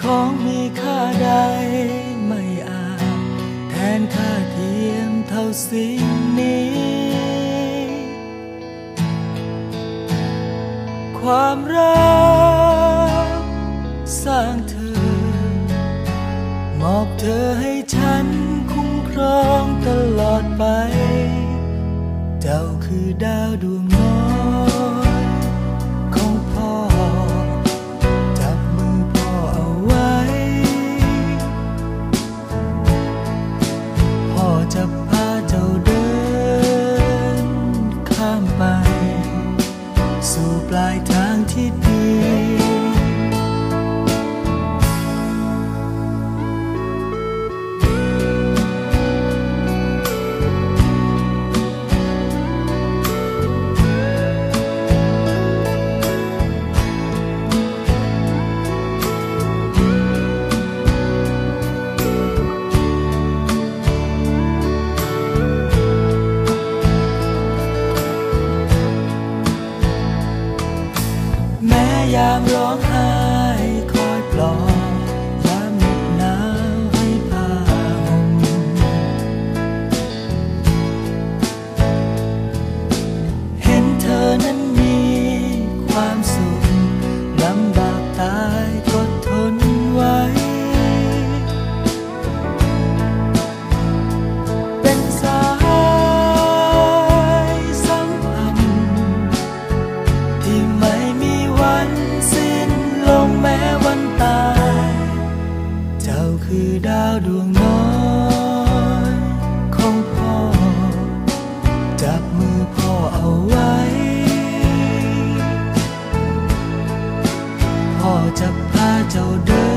ของมีค่าใดไม่อาจแทนค่าเทียมเท่าสิ่งนี้ ความรักสร้างเธอ มอบเธอให้ฉันคุ้มครองตลอดไป เจ้าคือดาวดวง จะพาเจ้าเดิน ข้ามไป สู่ปลายทางที่ ดวงน้อยของพ่อ จับมือพ่อเอาไว้ พ่อจะพาเจ้าเดิน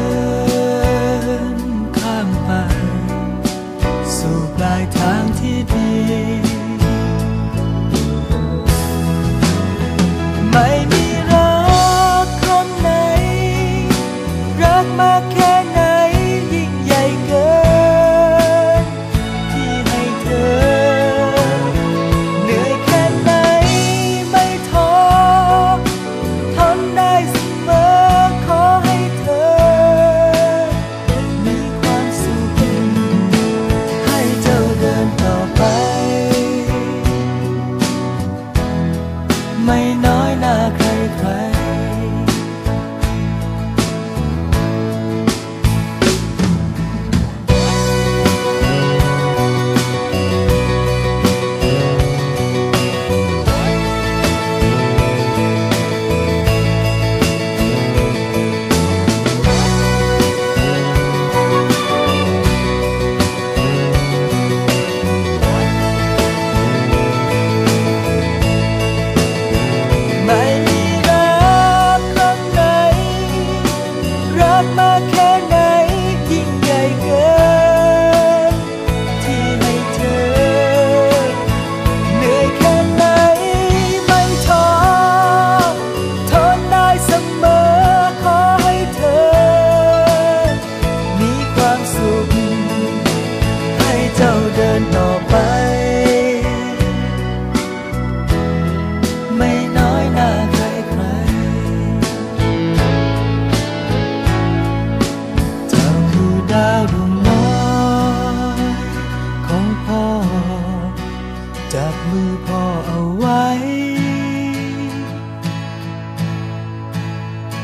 ไ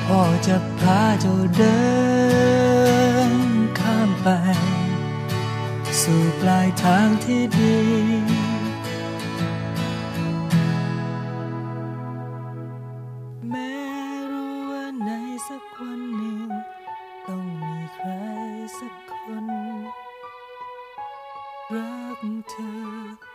พ่อจะพาเจ้าเดินข้ามไป สู่ปลายทางที่ดีแม้รู้ว่าในสักวันหนึ่งต้องมีใครสักคนรักเธอ